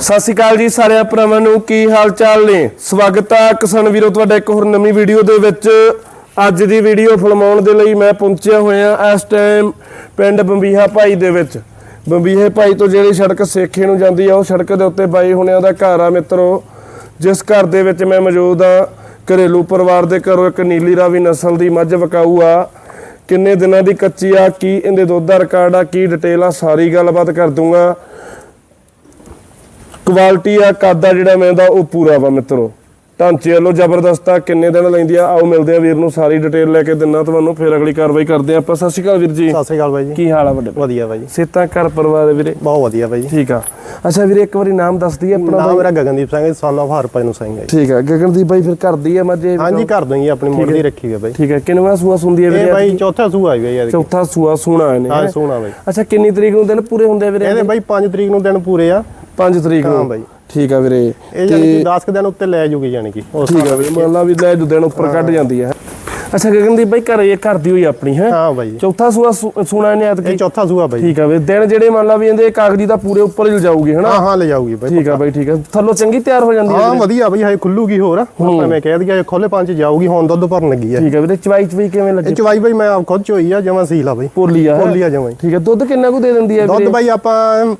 ਸਤਿ ਸ਼੍ਰੀ ਅਕਾਲ ਜੀ ਸਾਰਿਆਂ ਭਰਾਵਾਂ ਨੂੰ, ਕੀ ਹਾਲ ਚਾਲ ਨੇ? ਸਵਾਗਤ ਆ ਕਿਸਾਨ ਵੀਰੋ, ਤੁਹਾਡਾ ਇੱਕ ਹੋਰ ਨਵੀਂ ਵੀਡੀਓ ਦੇ ਵਿੱਚ। ਅੱਜ ਦੀ ਵੀਡੀਓ ਫਿਲਮਾਉਣ ਦੇ ਲਈ ਮੈਂ ਪਹੁੰਚਿਆ ਹੋਇਆ ਇਸ ਟਾਈਮ ਪਿੰਡ ਬੰਬੀਹਾ ਭਾਈ ਦੇ ਵਿੱਚ। ਬੰਬੀਹੇ ਭਾਈ ਤੋਂ ਜਿਹੜੀ ਸੜਕ ਸੇਖੇ ਨੂੰ ਜਾਂਦੀ ਆ, ਉਹ ਸੜਕ ਦੇ ਉੱਤੇ ਬਾਈ ਹੁਣਿਆਂ ਦਾ ਘਰ ਆ ਮਿੱਤਰੋ। ਜਿਸ ਘਰ ਦੇ ਵਿੱਚ ਮੈਂ ਮੌਜੂਦ ਆ। ਘਰੇਲੂ ਪਰਿਵਾਰ ਦੇ ਘਰੋਂ ਇੱਕ ਨੀਲੀ ਰਾਵੀ ਨਸਲ ਦੀ ਮੱਝ ਵਕਾਊ ਆ। ਕਿੰਨੇ ਦਿਨਾਂ ਦੀ ਕੱਚੀ ਆ, ਕੀ ਇਹਦੇ ਦੁੱਧ ਦਾ ਰਿਕਾਰਡ ਆ, ਕੀ ਡਿਟੇਲ ਆ, ਸਾਰੀ ਗੱਲਬਾਤ ਕਰ ਦੂੰਗਾ। ਕੁਆਲਿਟੀ ਆ ਕਾਦਾ ਜਿਹੜਾ ਮੈਂ ਦਾ ਉਹ ਪੂਰਾ ਵਾ ਮਿੱਤਰੋ। ਢਾਂਚੇ ਵੱਲੋਂ ਜ਼ਬਰਦਸਤ ਆ ਕਿੰਨੇ ਦਿਨ ਲੈਂਦੀ ਆ ਆਓ ਮਿਲਦੇ ਆ ਵੀਰ ਨੂੰ ਸਾਰੀ ਡਿਟੇਲ ਲੈ ਕੇ ਦਿੰਨਾ ਤੁਹਾਨੂੰ ਫਿਰ ਅਗਲੀ ਕਾਰਵਾਈ ਕਰਦੇ ਆ ਆਪਾਂ। ਸਤਿ ਸ਼੍ਰੀ ਅਕਾਲ ਵੀਰ ਜੀ। ਸਤਿ ਸ੍ਰੀ ਅਕਾਲ ਬਾਈ ਜੀ। ਕੀ ਹਾਲ ਆ ਵੱਡੇ? ਵਧੀਆ ਬਾਈ ਜੀ। ਸਿਹਤਾਂ ਘਰ ਪਰਿਵਾਰ ਦੇ ਵੀਰੇ? ਬਹੁਤ ਵਧੀਆ ਬਾਈ ਜੀ। ਠੀਕ ਆ। ਅੱਛਾ ਵੀਰੇ ਇੱਕ ਵਾਰੀ ਨਾਮ ਦੱਸ ਦਈਏ ਆਪਣਾ ਨਾਮ ਮੇਰਾ ਗਗਨਦੀਪ ਸਿੰਘ ਹੈ ਸਨ ਆਫ ਹਰਪਨ ਸਿੰਘ ਹੈ। ਠੀਕ ਆ ਗਗਨਦੀਪ ਬਾਈ ਫਿਰ ਘਰ ਦੀ ਆ ਮੱਝੇ ਹਾਂਜੀ ਕਰ ਦੋਗੇ ਆਪਣੀ ਮੁਰਗੀ ਰੱਖੀ ਹੋਈ ਬਾਈ। ਠੀਕ ਆ ਕਿੰਨਵਾਂ ਸੂਆ ਸੁੰਦੀ ਆ ਇਹ ਵੀਰੇ ਬਾਈ ਚੌਥਾ ਸੂਆ ਹੈ ਬਾਈ ਚੌਥਾ ਸੂਆ ਸੂਣਾ ਇਹਨੇ। ਹਾਂ ਹੈਂ? ਸੋਹਣਾ ਬਾਈ। ਅੱਛਾ ਕਿੰਨੀ ਤਰੀਕ ਨੂੰ ਦਿਨ ਪੂਰੇ ਹੁੰਦੇ ਵੀਰੇ? ਇਹਦੇ ਬਾਈ 5 ਤਰੀਕ ਨੂੰ ਦਿਨ ਪੂਰੇ ਆ। 5 ਤਰੀਕ ਹਾਂ ਨੂੰ ਬਾਈ। ਠੀਕ ਆ ਵੀਰੇ। ਇਹ ਜਾਨੀ ਕਿ 10 ਦਿਨ ਉੱਤੇ ਲੈ ਜੂਗੀ ਜਾਨੀ ਕਿ ਉਸ ਠੀਕ ਆ ਵੀਰੇ ਮੰਨ ਲਾ ਵੀ ਲੈ ਜੋ ਦਿਨ ਉੱਪਰ ਕੱਢ ਜਾਂਦੀ ਆ। ਅੱਛਾ ਗਗਨਦੀਪ ਬਾਈ ਘਰੇ ਇਹ ਘਰ ਦੀ ਹੋਈ ਆਪਣੀ ਹੈ? ਹਾਂ ਬਾਈ। ਚੌਥਾ ਸੂਆ ਸੂਣਾ ਇਹਨੇ ਐਤਕੀ? ਇਹ ਚੌਥਾ ਸੂਆ ਬਾਈ। ਠੀਕ ਆ ਵੀ ਦਿਨ ਜਿਹੜੇ ਮੰਨ ਲਾ ਵੀ ਇਹਦੇ ਕਾਗਜ਼ੀ ਦਾ ਪੂਰੇ ਉੱਪਰ ਹੀ ਜਾਊਗੀ ਹਨਾ? ਹਾਂ ਹਾਂ ਲੈ ਜਾਊਗੀ ਬਾਈ ਠੀਕ ਆ ਬਾਈ ਠੀਕ ਆ। ਥੱਲੋਂ ਚੰਗੀ ਤਿਆਰ ਹੋ ਜਾਂਦੀ ਹੈ ਹਾਂ ਵਧੀਆ ਬਾਈ ਹਾਏ ਖੁੱਲੂਗੀ ਹੋਰ। ਆਪਾਂ ਮੈਂ ਕਹਿ ਦਿਆ ਖੋਲੇ ਪੰਜ ਜਾਊਗੀ ਹੁਣ ਦੁੱਧ ਭਰਨ ਲੱਗੀ ਆ। ਠੀਕ ਆ ਵੀਰੇ ਚਵਾਈ ਚਵਾਈ ਕਿਵੇਂ ਲੱਗੀ? ਚਵਾਈ ਬਾਈ ਮੈਂ ਆਪ ਖੁਦ ਚੋਈ ਆ ਜਮਾ ਸੀਲਾ ਬਾਈ। ਪੋਲੀ ਆ ਹੈਂ? ਪੋਲੀ ਆ ਜਮਾਂ ਹੀ। ਠੀਕ ਆ ਦੁੱਧ ਕਿੰਨਾ ਕੁ ਦੇ ਦਿੰਦੀ ਆ ਦੁੱਧ ਬਾਈ ਆਪਾਂ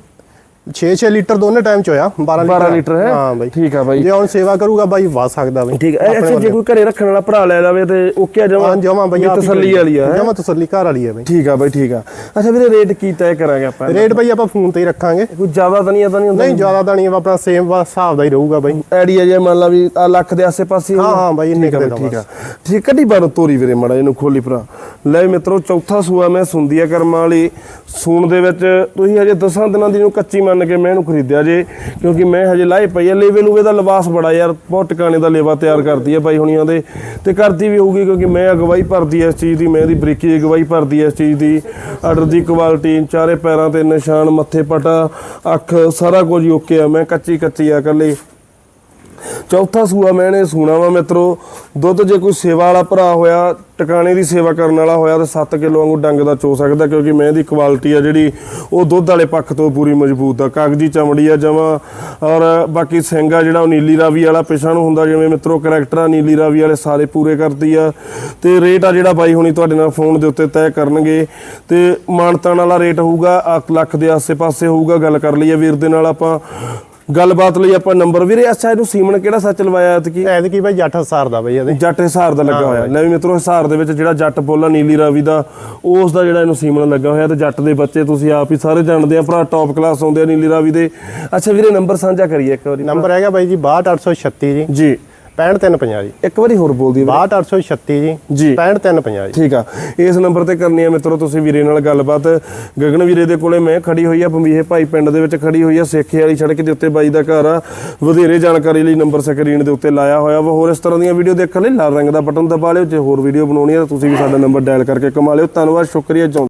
6-6 ਲੀਟਰ ਦੋਨੇ ਟਾਈਮ ਚ ਹੋਇਆ 12 ਲੀਟਰ 12 ਲੀਟਰ ਹੈ? ਹਾਂ ਬਾਈ। ਠੀਕ ਆ ਬਾਈ। ਜੇ ਹੁਣ ਸੇਵਾ ਕਰੂਗਾ ਬਾਈ ਵਾ ਸਕਦਾ ਬਾਈ। ਠੀਕ ਆ। ਇਹ ਅੱਛਾ ਜੇ ਕੋਈ ਘਰੇ ਰੱਖਣ ਵਾਲਾ ਭਰਾ ਲੈ ਲਵੇ ਤੇ ਓਕੇ ਆ ਹਾਂ ਜਮਾ ਬਾਈ ਹੀ ਤਸੱਲੀ ਵਾਲੀ ਆ ਹੈਂ? ਜਮਾ ਤਸੱਲੀ ਘਰ ਵਾਲੀ ਹੈ ਬਾਈ। ਠੀਕ ਆ ਬਾਈ ਠੀਕ ਆ। ਅੱਛਾ ਵੀਰੇ ਰੇਟ ਕੀ ਤੈਅ ਕਰਾਂਗੇ ਆਪਾਂ? ਰੇਟ ਬਾਈ ਆਪਾਂ ਫੋਨ ਤੇ ਹੀ ਰੱਖਾਂਗੇ। ਕੋਈ ਜ਼ਿਆਦਾ ਤਾਂ ਨਹੀਂ ਆ ਤਾਂ ਨਹੀਂ ਹੁੰਦਾ? ਨਹੀਂ ਜ਼ਿਆਦਾ ਤਾਂ ਨਹੀਂ ਆਪਣਾ ਸੇਮ ਹਿਸਾਬ ਦਾ ਹੀ ਰਹੂਗਾ ਬਾਈ। ਆਈਡੀਆ ਜੇ ਮੰਨ ਲਾ ਵੀ ਆ ਲੱਖ ਦੇ ਆਸੇ-ਪਾਸੇ ਹੀ ਹਾਂ? ਹਾਂ ਬਾਈ ਇੰਨੇ ਆ। ਦੇ ਠੀਕ ਆ ਠੀਕ ਕੱਢੀ ਬਾਰ ਤੋਰੀ ਵੀਰੇ ਮੜਾ ਇਹਨੂੰ ਖੋਲੀ ਭਰਾ। ਲੈ ਮਿੱਤਰੋ ਚੌਥਾ ਸੂਆ ਮੈਂ ਸੁੰਦੀਆ ਕਰਮਾਂ ਵਾਲੀ। ਸੂਣ ਦੇ ਵਿੱਚ ਤੁਸੀਂ ਹਜੇ 10 ਦਿਨਾਂ ਦੀ ਨੂੰ ਕੱਚੀ ਮੰਨ ਕੇ ਮੈਂ ਇਹਨੂੰ ਖਰੀਦਿਆ ਜੇ, ਕਿਉਂਕਿ ਮੈਂ ਹਜੇ ਲਾਏ ਪਈ ਆ, ਲੇਵੇ ਲੂਵੇ ਦਾ ਲਿਬਾਸ ਬੜਾ ਯਾਰ, ਬਹੁਤ ਟਿਕਾਣੇ ਦਾ ਲੇਵਾ ਤਿਆਰ ਕਰਦੀ ਹੈ ਬਾਈ ਹੁਣੀਆਂ ਦੇ, ਤੇ ਕਰਦੀ ਵੀ ਹੋਊਗੀ ਕਿਉਂਕਿ ਮੈਂ ਅਗਵਾਈ ਭਰਦੀ ਐ ਇਸ ਚੀਜ਼ ਦੀ, ਮੈਂ ਇਹਦੀ ਬਰੀਕੀ ਅਗਵਾਈ ਭਰਦੀ ਐ ਇਸ ਚੀਜ਼ ਦੀ, ਆਰਡਰ ਦੀ ਕੁਆਲਿਟੀ, ਚਾਰੇ ਪੈਰਾਂ ਤੇ ਨਿਸ਼ਾਨ, ਮੱਥੇ ਪਟਾ, ਅੱਖ ਸਾਰਾ ਕੁਝ ਓਕੇ ਆ, ਮੈਂ ਕੱਚੀ ਕੱਚੀ ਆ ਕੱਲੀ ਚੌਥਾ ਸੂਆ ਮੈਂ ਇਹਨੇ ਸੂਣਾ ਵਾ ਮਿੱਤਰੋ। ਦੁੱਧ ਜੇ ਕੋਈ ਸੇਵਾ ਵਾਲਾ ਭਰਾ ਹੋਇਆ, ਟਿਕਾਣੇ ਦੀ ਸੇਵਾ ਕਰਨ ਵਾਲਾ ਹੋਇਆ, ਤਾਂ 7 ਕਿਲੋ ਵਾਂਗੂ ਡੰਗ ਦਾ ਚੋ ਸਕਦਾ, ਕਿਉਂਕਿ ਮੈਂ ਦੀ ਕੁਆਲਿਟੀ ਆ ਜਿਹੜੀ, ਉਹ ਦੁੱਧ ਵਾਲੇ ਪੱਖ ਤੋਂ ਪੂਰੀ ਮਜ਼ਬੂਤ ਆ। ਕਾਗਜੀ ਚਮੜੀ ਆ ਜਮਾ, ਔਰ ਬਾਕੀ ਸਿੰਘ ਆ ਜਿਹੜਾ ਉਹ ਨੀਲੀ ਰਾਵੀ ਵਾਲਾ ਪਿਛਾਂ ਨੂੰ ਹੁੰਦਾ, ਜਿਵੇਂ ਮਿੱਤਰੋ ਕਰੈਕਟਰ ਆ, ਨੀਲੀ ਰਾਵੀ ਵਾਲੇ ਸਾਰੇ ਪੂਰੇ ਕਰਦੀ ਆ। ਤੇ ਰੇਟ ਆ ਜਿਹੜਾ ਬਾਈ ਹੁਣੀ ਤੁਹਾਡੇ ਨਾਲ ਫੋਨ ਦੇ ਉੱਤੇ ਤੈਅ ਕਰਨਗੇ। ਤੇ ਮਾਨਤਾਨ ਵਾਲਾ ਰੇਟ ਹੋਊਗਾ 8 ਲੱਖ ਦੇ ਆਸੇ-ਪਾਸੇ ਹੋਊਗਾ, ਗੱਲ ਕਰ ਲਈਏ ਵੀਰ ਦੇ ਨਾਲ ਆਪਾਂ। ਗੱਲਬਾਤ ਲਈ ਆਪਾਂ ਨੰਬਰ ਵੀਰੇ ਅੱਛਾ ਇਹਨੂੰ ਸੀਮਨ ਕਿਹੜਾ ਸੱਚ ਲਵਾਇਆ ਤੇ ਕੀ ਐਦ ਕੀ ਬਾਈ ਜੱਟ ਹਸਾਰ ਦਾ ਬਾਈ ਇਹਦੇ। ਜੱਟ ਹਿਸਾਰ ਦਾ ਲੱਗਾ ਹੋਇਆ। ਲੈ ਵੀ ਮਿੱਤਰੋ ਹਿਸਾਰ ਦੇ ਵਿੱਚ ਜਿਹੜਾ ਜੱਟ ਬੋਲਾ ਨੀਲੀ ਰਾਵੀ ਦਾ ਉਸ ਦਾ ਜਿਹੜਾ ਇਹਨੂੰ ਸੀਮਨ ਲੱਗਾ ਹੋਇਆ ਤੇ ਜੱਟ ਦੇ ਬੱਚੇ ਤੁਸੀਂ ਆਪ ਹੀ ਸਾਰੇ ਜਾਣਦੇ ਆ ਭਰਾ ਟੌਪ ਕਲਾਸ ਆਉਂਦੇ ਆ ਨੀਲੀ ਰਾਵੀ ਦੇ। ਅੱਛਾ ਵੀਰੇ ਨੰਬਰ ਸਾਂਝਾ ਕਰੀਏ ਇੱਕ ਵਾਰੀ। ਨੰਬਰ ਹੈਗਾ ਬਾਈ ਜੀ 62836 ਜੀ। ਜੀ। 65350 ਜੀ। ਇੱਕ ਵਾਰੀ ਹੋਰ ਬੋਲ ਦਈਏ 62836 ਜੀ। ਜੀ। 65350 ਜੀ। ਠੀਕ ਆ। ਇਸ ਨੰਬਰ ਤੇ ਕਰਨੀ ਆ ਮਿੱਤਰੋ ਤੁਸੀਂ ਵੀਰੇ ਨਾਲ ਗੱਲਬਾਤ। ਗਗਨ ਵੀਰੇ ਦੇ ਕੋਲੇ ਮੈਂ ਖੜੀ ਹੋਈ ਆ ਬੰਬੀਹੇ ਭਾਈ ਪਿੰਡ ਦੇ ਵਿੱਚ ਖੜੀ ਹੋਈ ਆ ਸੇਖੇ ਵਾਲੀ ਸੜਕ ਦੇ ਉੱਤੇ ਬਾਈ ਦਾ ਘਰ ਆ। ਵਧੇਰੇ ਜਾਣਕਾਰੀ ਲਈ ਨੰਬਰ ਸਕਰੀਨ ਦੇ ਉੱਤੇ ਲਾਇਆ ਹੋਇਆ ਵਾ। ਹੋਰ ਇਸ ਤਰ੍ਹਾਂ ਦੀਆਂ ਵੀਡੀਓ ਦੇਖਣ ਲਈ ਲਾਲ ਰੰਗ ਦਾ ਬਟਨ ਦਬਾ ਲਿਓ। ਜੇ ਹੋਰ ਵੀਡੀਓ ਬਣਾਉਣੀ ਆ ਤਾਂ ਤੁਸੀਂ ਵੀ ਸਾਡਾ ਨੰਬਰ ਡਾਇਲ ਕਰਕੇ ਕਮਾ ਲਿਓ। ਧੰਨਵਾਦ ਸ਼ੁਕਰੀਆ ਜੌਂ